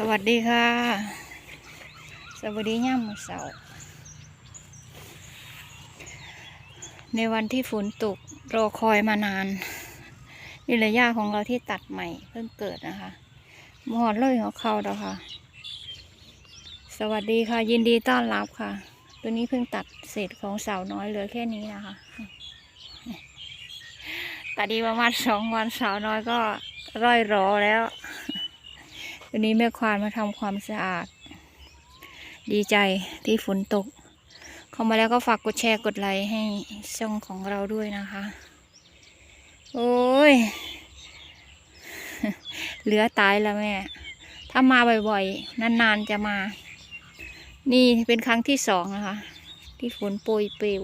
สวัสดีค่ะ สวัสดีย่ามมือเสาในวันที่ฝนตกรอคอยมานานนี่ระยะของเราที่ตัดใหม่เพิ่งเกิดนะคะหมอดเลยของเขาแล้วค่ะ สวัสดีค่ะ ยินดีต้อนรับค่ะ ตัวนี้เพิ่งตัดเศษของเสาน้อยเหลือแค่นี้นะคะตัดดีประมาณสองวันเสาน้อยก็ร่อยรอแล้ว วันนี้แม่ควานมาทำความสะอาด ดีใจที่ฝนตก เข้ามาแล้วก็ฝากกดแชร์กดไลค์ให้ช่องของเราด้วยนะคะ โอ้ย เหลือตายแล้วแม่ ถ้ามาบ่อยๆ นานๆจะมา นี่เป็นครั้งที่สองนะคะ ที่ฝนโปรยปลิว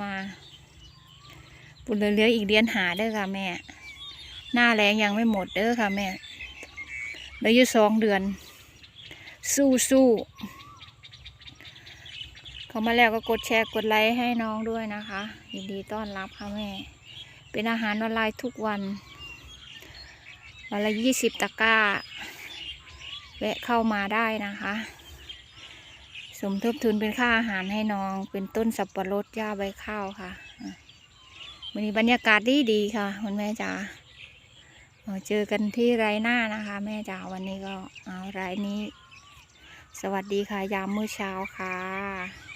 มาปุ่นเหลืออีกเดือนหาเด้อค่ะแม่ หน้าแรงยังไม่หมดเด้อค่ะแม่ เหลืออยู่สองเดือน สู้สู้เข้ามาแล้วก็กดแชร์กดไลค์ให้น้องด้วยนะคะยินดีต้อนรับค่ะแม่ เป็นอาหารออนไลน์ทุกวัน วันละยี่สิบตะกร้า แวะเข้ามาได้นะคะ สมทบทุนเป็นค่าอาหารให้น้อง เป็นต้นสับปะรดหญ้าใบข้าวค่ะวันนี้บรรยากาศดีดีค่ะ คุณแม่จ๋า เจอกันที่ไรหน้านะคะ แม่จ๋าวันนี้ก็เอาไรนี้ สวัสดีค่ะยามมื้อเช้าค่ะ